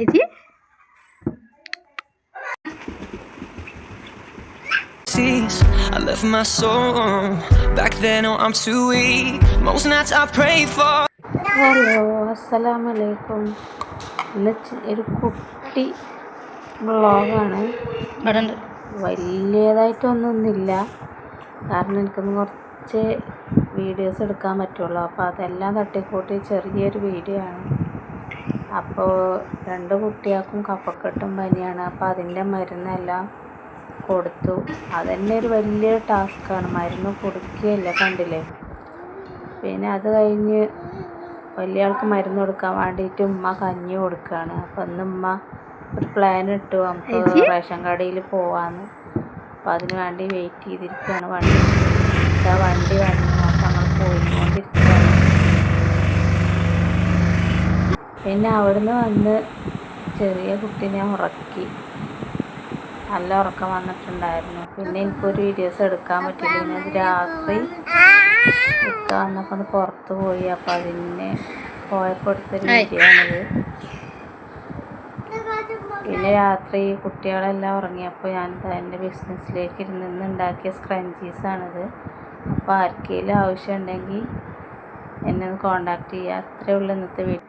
ചേച്ചി seas. I left my soul. Back then, oh, I'm too weak. Most nights I pray for. Hello അസ്സലാമലൈക്കും ഒരു കുട്ടി ബ്ലോഗാണ് വലിയതായിട്ടൊന്നൊന്നുമില്ല കാരണം എനിക്കൊന്ന് കുറച്ച് വീഡിയോസ് എടുക്കാൻ പറ്റുള്ളൂ അപ്പോൾ അതെല്ലാം തട്ടിക്കൂട്ടി ചെറിയൊരു വീഡിയോ ആണ് അപ്പോൾ രണ്ട് കുട്ടികൾക്കും കഫക്കെട്ടും പനിയാണ്. അപ്പോൾ അതിന്റെ മരുന്നെല്ലാം കൊടുത്തു. അതന്നെ ഒരു വലിയ ടാസ്ക്കാണ്. മരുന്ന് കൊടുക്കുകയല്ല കണ്ടില്ലേ? പിന്നെ അത് കഴിഞ്ഞ് വലിയ ആൾക്ക് മരുന്ന് കൊടുക്കാൻ വേണ്ടിയിട്ട് ഉമ്മ കഞ്ഞി കൊടുക്കുകയാണ്. അപ്പം ഇന്ന് ഉമ്മ ഒരു പ്ലാൻ ഇട്ടു. നമുക്ക് റേഷൻ കടയിൽ പോവാന്ന്. അപ്പം അതിന് വേണ്ടി വെയിറ്റ് ചെയ്തിരിക്കുകയാണ്. വണ്ടി ഇതാ വണ്ടി വന്നു അപ്പം ഞങ്ങൾ പോയിക്കൊണ്ടിരിക്കുകയാണ് പിന്നെ അവിടുന്ന് വന്ന് ചെറിയ കുട്ടീനെ ഉറക്കി. നല്ല ഉറക്കം വന്നിട്ടുണ്ടായിരുന്നു. പിന്നെ എനിക്കൊരു വീഡിയോസ് എടുക്കാൻ പറ്റില്ല പിന്നെ രാത്രി ഇക്ക വന്നപ്പോൾ ഒന്ന് പുറത്ത് പോയി. അപ്പോൾ അതിന് പോയപ്പോൾ എടുത്തൊരു വീഡിയോ പിന്നെ രാത്രി കുട്ടികളെല്ലാം ഉറങ്ങിയപ്പോൾ ഞാൻ എന്റെ ബിസിനസ്സിലേക്ക് ഇരുന്ന് ഉണ്ടാക്കിയ സ്ക്രഞ്ചീസാണിത് അപ്പോൾ ആർക്കെങ്കിലും ആവശ്യമുണ്ടെങ്കിൽ എന്നെ ഒന്ന് കോണ്ടാക്ട് ചെയ്യുക. അത്രയേ ഉള്ളൂ ഇന്നത്തെ വീഡിയോ.